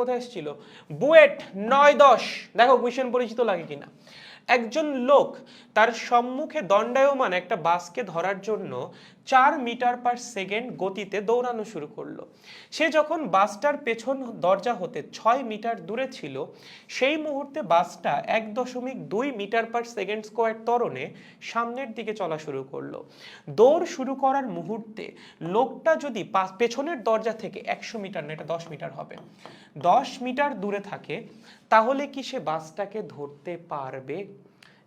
কোথায় এসেছিল? বুয়েট নয় দশ। দেখো কুয়েশন পরিচিত লাগে কিনা। একজন লোক তার সম্মুখে দণ্ডায়মান একটা বাসকে ধরার জন্য চার মিটার পার সেকেন্ড গতিতে দৌড়ানো শুরু করল। সে যখন বাসটার পেছন দরজা হতে ছয় মিটার দূরে ছিল, সেই মুহূর্তে বাসটা এক দশমিক দুই মিটার পার সেকেন্ড স্কোয়ার তরণে সামনের দিকে চলা শুরু করল। দৌড় শুরু করার মুহূর্তে লোকটা যদি পেছনের দরজা থেকে একশো মিটার না, এটা দশ মিটার হবে। দশ মিটার দূরে থাকে তাহলে কি সে বাসটাকে ধরতে পারবে?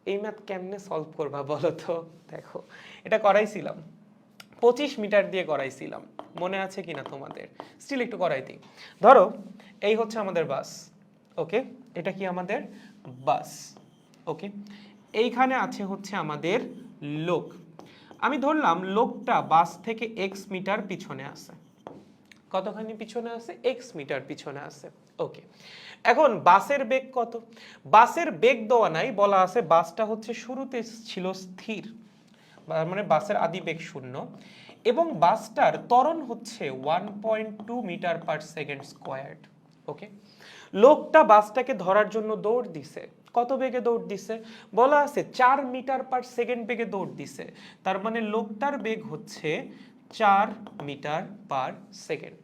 এই ম্যাথ কেমনে সলভ করবা বলো তো? দেখো, এটা করাইছিলাম। পঁচিশ মিটার দিয়ে করাইছিলাম। মনে আছে কিনা তোমাদের? স্টিল একটু করাই দিই। ধরো, এই হচ্ছে আমাদের বাস। ওকে? এটা কি আমাদের? বাস। ওকে? এইখানে আছে হচ্ছে আমাদের লোক। আমি ধরলাম লোকটা বাস থেকে এক্স মিটার পিছনে আছে। কতখানি পিছনে আছে? এক্স মিটার পিছনে আছে। ওকে এখন বাসের বেগ কত? বাসের বেগ দেওয়া নাই, বলা আছে বাসটা হচ্ছে শুরুতে ছিল স্থির মানে বাসের আদি বেগ শূন্য, এবং বাসটার ত্বরণ হচ্ছে one point two metre per second squared okay লোকটা বাসটাকে ধরার জন্য দৌড় দিছে। কত বেগে দৌড় দিছে? বলা আছে চার মিটার পার সেকেন্ড বেগে দৌড় দিছে। তার মানে লোকটার বেগ হচ্ছে চার মিটার পার সেকেন্ড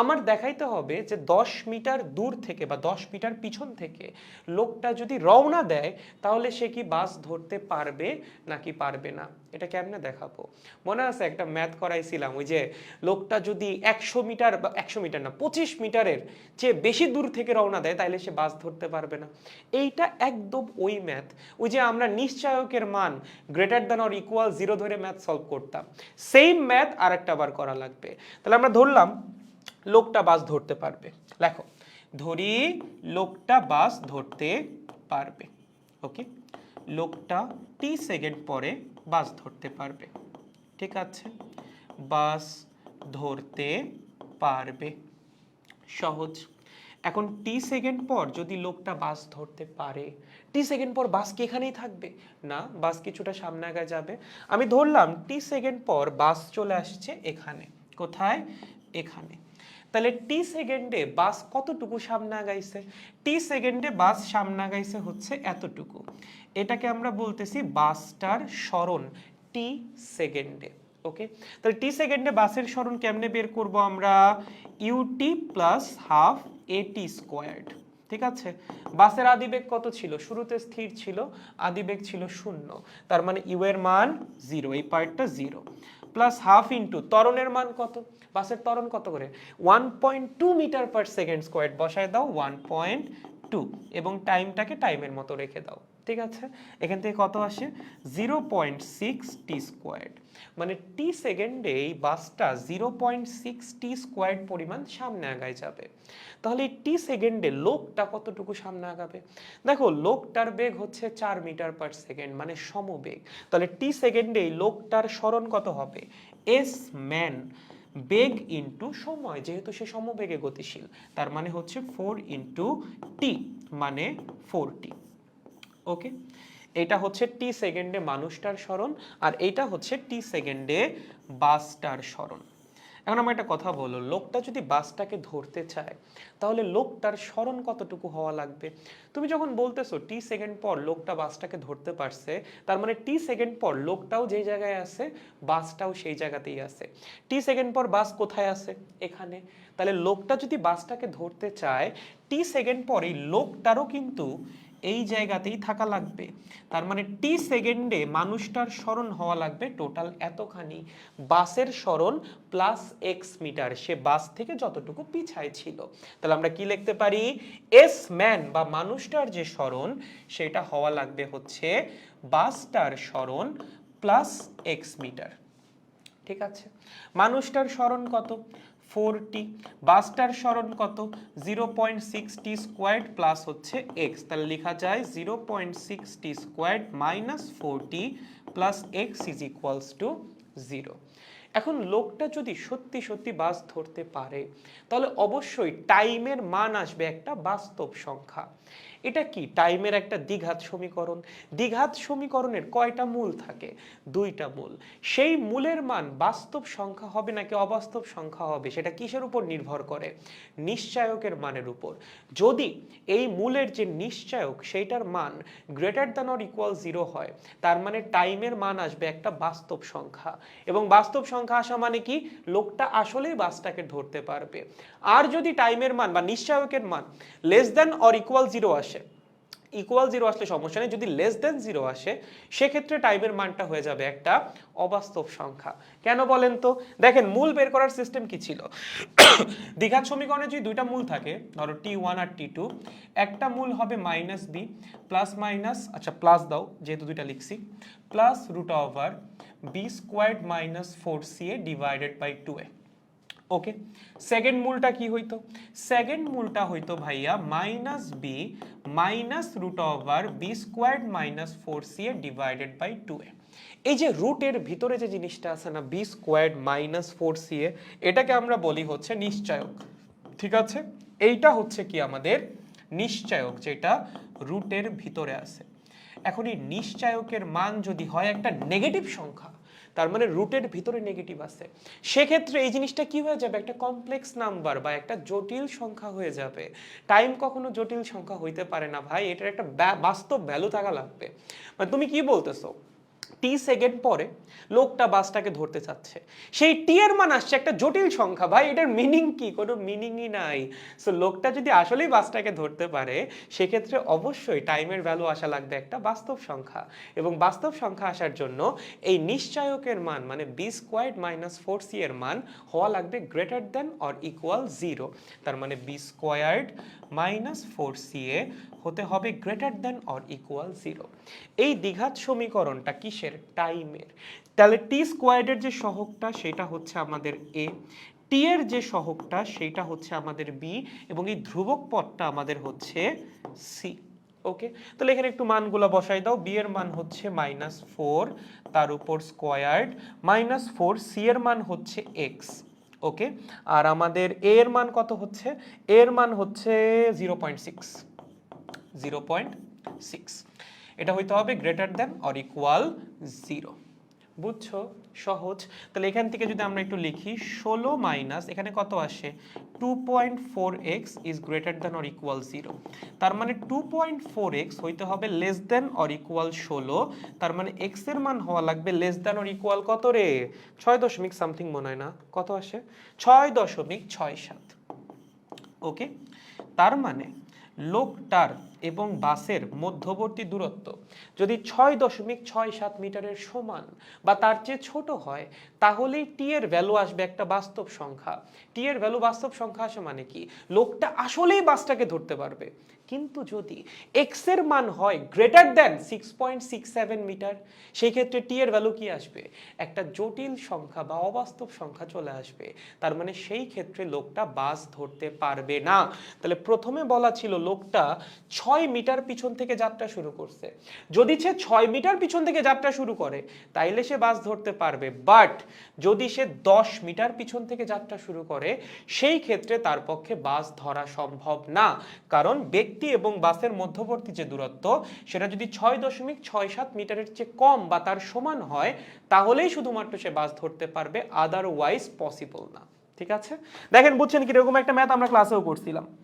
আমার দেখাইতে হবে যে দশ মিটার দূর থেকে বা দশ মিটার পিছন থেকে লোকটা যদি রওনা দেয়, তাহলে সে কি বাস ধরতে পারবে নাকি পারবে না? এটা কেমনে দেখাবো? মনে আছে একটা ম্যাথ করাইছিলাম, ওই যে লোকটা যদি একশো মিটার বা একশো মিটার না, পঁচিশ মিটারের চেয়ে বেশি দূর থেকে রওনা দেয় তাহলে সে বাস ধরতে পারবে না। এইটা একদম ওই ম্যাথ। ওই যে আমরা নিশ্চয়কের মান greater than or equal zero ধরে ম্যাথ সলভ করতাম। সেম ম্যাথ আর একটা বার করা লাগবে। তাহলে আমরা ধরলাম লোকটা বাস ধরতে পারবে। লেখো, ধরি লোকটা বাস ধরতে পারবে। ওকে? লোকটা টি সেকেন্ড পরে বাস ধরতে পারবে। ঠিক আছে? বাস ধরতে পারবে। সহজ। এখন টি সেকেন্ড পর যদি লোকটা বাস ধরতে পারে, টি সেকেন্ড পর বাস কি এখানেই থাকবে? না, বাস কিছুটা সামনে আগে যাবে। আমি ধরলাম টি সেকেন্ড পর বাস চলে আসছে এখানে। কোথায়? এখানে। তাহলে টি সেকেন্ডে বাস কতটুকু সামনে আগাইছে টি সেকেন্ডে বাস সামনে আগাইছে হচ্ছে এতটুকু। এটাকে আমরা বলতেছি বাসটার স্মরণ টি সেকেন্ডে ওকে তাহলে টি সেকেন্ডে বাসের স্মরণ কেমনে বের করব আমরা? UT plus half at squared ঠিক আছে? বাসের আদিবেগ কত ছিল? শুরুতে স্থির ছিল, আদিবেগ ছিল শূন্য। তার মানে ইউ এর মান জিরো এই পার্টটা জিরো প্লাস হাফ ইন্টু ত্বরণের মান কত? বাসের ত্বরণ কত করে? One point two metre per second square বসায় দাও ওয়ান পয়েন্ট টু এবং টাইমটাকে টাইমের মতো রেখে দাও। ঠিক আছে? এখান থেকে কত আসে? Zero point six T squared মানে টি সেকেন্ডে এই বাসটা zero point six T squared পরিমাণ সামনে আগায় যাবে। তাহলে টি সেকেন্ডে লোকটা কতটুকু সামনে আগাবে? দেখো, লোকটার বেগ হচ্ছে চার মিটার পার সেকেন্ড মানে সমবেগ। তাহলে টি সেকেন্ডে লোকটার স্মরণ কত হবে? S man. বেগ ইন্টু সময়, যেহেতু সে সমবেগে গতিশীল, তার মানে হচ্ছে ফোর ইন্টু টি মানে ফোর টি। ওকে? এটা হচ্ছে টি সেকেন্ডে মানুষটার স্মরণ, আর এইটা হচ্ছে টি সেকেন্ডে বাসটার স্মরণ। এখন আমার একটা কথা বলো, লোকটা যদি বাসটাকে ধরতে চায়, তাহলে লোকটার স্মরণ কতটুকু হওয়া লাগবে? তুমি যখন বলতেছো টি সেকেন্ড পর লোকটা বাসটাকে ধরতে পারছে, তার মানে টি সেকেন্ড পর লোকটাও যেই জায়গায় আছে, বাসটাও সেই জায়গাতেই আছে। টি সেকেন্ড পর বাস কোথায় আছে? এখানে। তাহলে লোকটা যদি বাসটাকে ধরতে চায় টি সেকেন্ড পর এই লোকটারও কিন্তু এই জায়গাতেই থাকা লাগবে। তার মানে টি সেকেন্ডে মানুষটার স্মরণ হওয়া লাগবে। টোটাল এতখানি বাসের স্মরণ প্লাস এক্স মিটার সে বাস থেকে যতটুকু পিছায় ছিল। তাহলে আমরা কি লিখতে পারি? এস ম্যান বা মানুষটার যে স্মরণ, সেটা হওয়া লাগবে হচ্ছে বাসটার স্মরণ প্লাস এক্স মিটার ঠিক আছে? মানুষটার স্মরণ কত? ফোর টি বাসটার স্মরণ কত? Zero point six T squared plus হচ্ছে এক্স। তাহলে লেখা যায় zero point six T squared minus four T plus X is equals to zero. এখন লোকটা যদি সত্যি সত্যি বাস ধরতে পারে, তাহলে অবশ্যই টাইমের মান আসবে একটা বাস্তব সংখ্যা। এটা কি? টাইমের একটা দ্বিঘাত সমীকরণ। দ্বিঘাত সমীকরণের কয়টা মূল থাকে? দুইটা মূল। সেই মূলের মান বাস্তব সংখ্যা হবে নাকি অবাস্তব সংখ্যা হবে, সেটা কিসের উপর নির্ভর করে? নিশ্চায়কের মানের উপর। যদি এই মূলের যে নিশ্চায়ক, সেইটার মান greater than or equal zero হয়, তার মানে টাইমের মান আসবে একটা বাস্তব সংখ্যা। এবং বাস্তব সংখ্যা আসা মানে কি? লোকটা আসলেই বাসটাকে ধরতে পারবে। আর যদি টাইমের মান বা নিশ্চায়কের মান less than or equal zero আসে ইকুয়াল জিরো আসলে সমস্যা নেই। যদি লেস দেন জিরো আসে, সেক্ষেত্রে টাইমের মানটা হয়ে যাবে একটা অবাস্তব সংখ্যা। কেন বলেন তো? দেখেন, মূল বের করার সিস্টেম কি ছিল? দীঘার সমীকরণে যদি দুইটা মূল থাকে, ধরো টি ওয়ান আর টি টু একটা মূল হবে মাইনাস বি প্লাস মাইনাস আচ্ছা প্লাস দাও, যেহেতু দুইটা লিখছি plus root over B squared minus four C A divided by two A okay second মূলটা কি হইতো? সেকেন্ড মূলটা হইতো ভাইয়া minus B minus root over B squared minus four C A divided by two A এই যে রুটের ভিতরে যে জিনিসটা আছে না B squared minus four C A এটাকে আমরা বলি হচ্ছে নিশ্চয়ক। ঠিক আছে? এইটা হচ্ছে কি আমাদের নিশ্চয়ক যেটা রুটের ভিতরে আছে। এখন এই নিশ্চায়কের মান যদি হয় একটা নেগেটিভ সংখ্যা, তার মানে রুটের ভিতরে নেগেটিভ আছে। সেক্ষেত্রে এই জিনিসটা কি হয়ে যাবে? একটা কমপ্লেক্স নাম্বার বা একটা জটিল সংখ্যা হয়ে যাবে। টাইম কখনো জটিল সংখ্যা হইতে পারে না ভাই, এটার একটা বাস্তব ভ্যালু থাকা লাগবে। মানে তুমি কি বলতেছো? টি সেকেন্ড পরে লোকটা বাসটাকে ধরতে চাচ্ছে। সেই টি এর মান আসছে একটা জটিল সংখ্যা। ভাই, এটার মিনিং কি? কোনো মিনিংই নাই। সো লোকটা যদি আসলেই বাসটাকে ধরতে পারে, সেক্ষেত্রে অবশ্যই টাইমের ভ্যালু আসা লাগবে একটা বাস্তব সংখ্যা। এবং বাস্তব সংখ্যা আসার জন্য এই নিশ্চয়কের মান মানে B squared minus four C এর মান হওয়া লাগবে greater than or equal zero তার মানে B squared minus four C A হতে হবে greater than or equal zero এই দ্বিঘাত সমীকরণটা কিসের? টাইমের তাহলে টি স্কোয়ার্ডের যে সহগটা, সেটা হচ্ছে আমাদের এ টি এর যে সহগটা, সেটা হচ্ছে আমাদের বি এবং এই ধ্রুবক পদটা আমাদের হচ্ছে সি ওকে তাহলে এখানে একটু মানগুলো বসাই দাও। বি এর মান হচ্ছে মাইনাস ফোর তার উপর স্কোয়ার্ড মাইনাস ফোর সি এর মান হচ্ছে এক্স ওকে আর আমাদের এ এর মান কত হচ্ছে? এর মান হচ্ছে zero point six zero point six. এটা হইতে হবে greater than or equal zero বুঝছ? সহজ। তাহলে এখান থেকে যদি আমরা একটু লিখি, ষোলো মাইনাস এখানে কত আসে? Two point four X is greater than or equal zero তার মানে টু পয়েন্ট ফোর এক্স হইতে হবে লেস দেন অর ইকুয়াল ষোলো। তার মানে এক্সের মান হওয়া লাগবে লেস দেন অর ইকুয়াল কত রে? ছয় দশমিক সামথিং মনে হয় না। কত আসে? ছয় দশমিক ছয় সাত। ওকে তার মানে লোকটার এবং বাসের মধ্যবর্তী দূরত্ব যদি ছয় দশমিক ছয় সাত মিটারের সমান বা তার চেয়ে ছোট হয়, তাহলেই টি এর ভ্যালু আসবে একটা বাস্তব সংখ্যা। টি এর ভ্যালু বাস্তব সংখ্যা আসে মানে কি? লোকটা আসলেই বাসটাকে ধরতে পারবে। কিন্তু যদি এক্সের মান হয় greater than six point six seven metre সেই ক্ষেত্রে টি এর ভ্যালু কি আসবে? একটা জটিল সংখ্যা বা অবাস্তব সংখ্যা চলে আসবে। তার মানে সেই ক্ষেত্রে লোকটা বাস ধরতে পারবে না। তাহলে প্রথমে বলা ছিল লোকটা ছয় মিটার পিছন থেকে যাত্রা শুরু করছে। যদি সে ছয় মিটার পিছন থেকে যাত্রা শুরু করে, তাইলে সে বাস ধরতে পারবে। বাট যদি সে দশ মিটার পিছন থেকে যাত্রা শুরু করে, সেই ক্ষেত্রে তার পক্ষে বাস ধরা সম্ভব না। কারণ ব্যক্তি এবং বাসের মধ্যবর্তী যে দূরত্ব, সেটা যদি ছয় দশমিক ছয় সাত মিটারের চেয়ে কম বা তার সমান হয়, তাহলেই শুধুমাত্র সে বাস ধরতে পারবে। আদারওয়াইজ পসিবল না। ঠিক আছে? দেখেন, বুঝছেন কীরকম একটা ম্যাথ আমরা ক্লাসেও করছিলাম।